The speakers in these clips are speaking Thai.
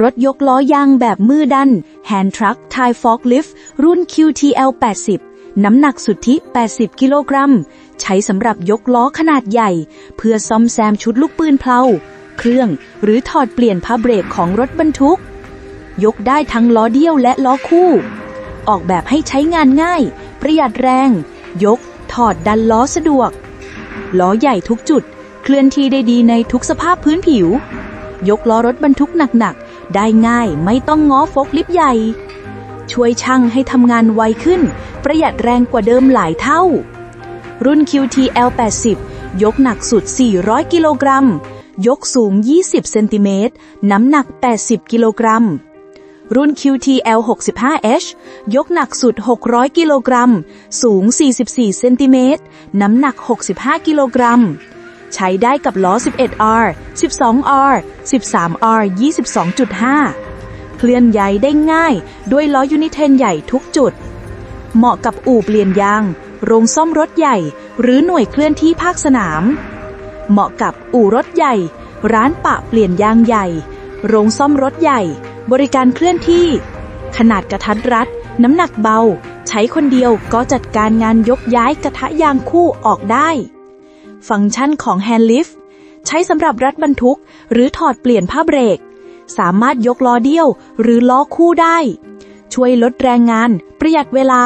รถยกล้อยางแบบมือดัน Hand Truck Thai Forklift รุ่น QTL 80 น้ำหนักสุทธิ 80 กิโลกรัม ใช้สำหรับยกล้อขนาดใหญ่ เพื่อซ่อมแซมชุดลูกปืนเพลา เครื่องหรือถอดเปลี่ยนผ้าเบรกของรถบรรทุก ยกได้ทั้งล้อเดี่ยวและล้อคู่ ออกแบบให้ใช้งานง่าย ประหยัดแรง ยก ถอดดันล้อสะดวก ล้อใหญ่ทุกจุด เคลื่อนที่ได้ดีในทุกสภาพพื้นผิว ยกล้อรถบรรทุกหนักๆ ได้ง่ายไม่ต้องง้อฟกลิฟใหญ่ ช่วยช่างให้ทำงานไวขึ้น ประหยัดแรงกว่าเดิมหลายเท่า รุ่น QTL 80ยกหนักสุด 400 กิโลกรัม ยกสูง 20 เซนติเมตร น้ำหนัก 80 กิโลกรัม รุ่น QTL 65H ยกหนักสุด 600 กิโลกรัม สูง 44 เซนติเมตร น้ำหนัก 65 กิโลกรัม ใช้ได้กับล้อ 11R 12R 13R 22.5 เคลื่อนย้ายได้ง่ายด้วยล้อยูนิเทนใหญ่ทุกจุด เหมาะกับอู่เปลี่ยนยาง โรงซ่อมรถใหญ่ หรือหน่วยเคลื่อนที่ภาคสนาม เหมาะกับอู่รถใหญ่ ร้านปะเปลี่ยนยางใหญ่ โรงซ่อมรถใหญ่ บริการเคลื่อนที่ ขนาดกระทัดรัด น้ำหนักเบา ใช้คนเดียวก็จัดการงานยกย้ายกระทะยางคู่ออกได้ ฟังก์ชันของ Hand Lift ใช้สำหรับรัดบรรทุก หรือถอดเปลี่ยนผ้าเบรก สามารถยกล้อเดี่ยว หรือล้อคู่ได้ ช่วยลดแรงงาน ประหยัดเวลา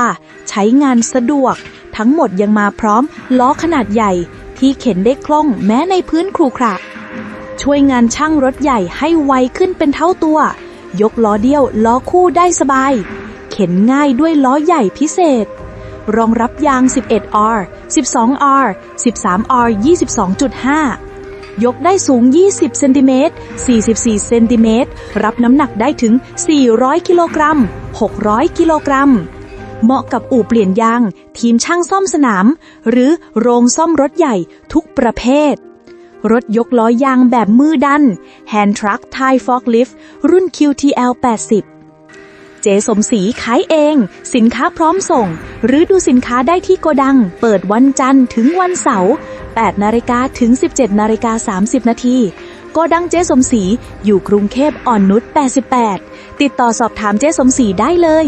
ใช้งานสะดวก ทั้งหมดยังมาพร้อม ล้อขนาดใหญ่ ที่เข็นได้คล่องแม้ในพื้นครุขระช่วยงานช่างรถใหญ่ให้ไวขึ้นเป็นเท่าตัว ยกล้อเดี่ยวล้อคู่ได้สบาย เข็นง่ายด้วยล้อใหญ่พิเศษ รองรับยาง 11R 12R 13R 22.5 ยกได้สูง 20 เซนติเมตร 44 เซนติเมตร รับน้ำหนักได้ถึง 400 กิโลกรัม 600 กิโลกรัม เหมาะกับอู่เปลี่ยนยาง ทีมช่างซ่อมสนาม หรือโรงซ่อมรถใหญ่ทุกประเภทรถยกล้อยางแบบมือดัน Hand Truck Thai Forklift รุ่น QTL 80 เจสมศรีขายเอง สินค้าพร้อมส่ง หรือดูสินค้าได้ที่โกดัง เปิดวันจันทร์ถึงวันเสาร์8นาฬิกาถึง 17นาฬิกา30 นาทีโกดังเจสมศรีอยู่กรุงเทพอ่อนนุช 88 ติดต่อสอบถามเจสมศรีได้เลย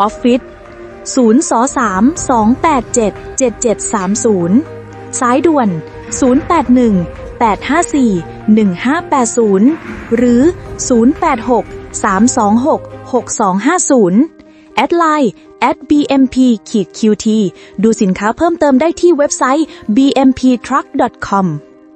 ออฟฟิศ0 2 3 2 8 7 7 7 3 0 สายด่วน 081 854 1580 หรือ 086 326 6250 แอดไลน์ at bmp qt ดูสินค้าเพิ่มเติมได้ที่เว็บไซต์ bmptruck.com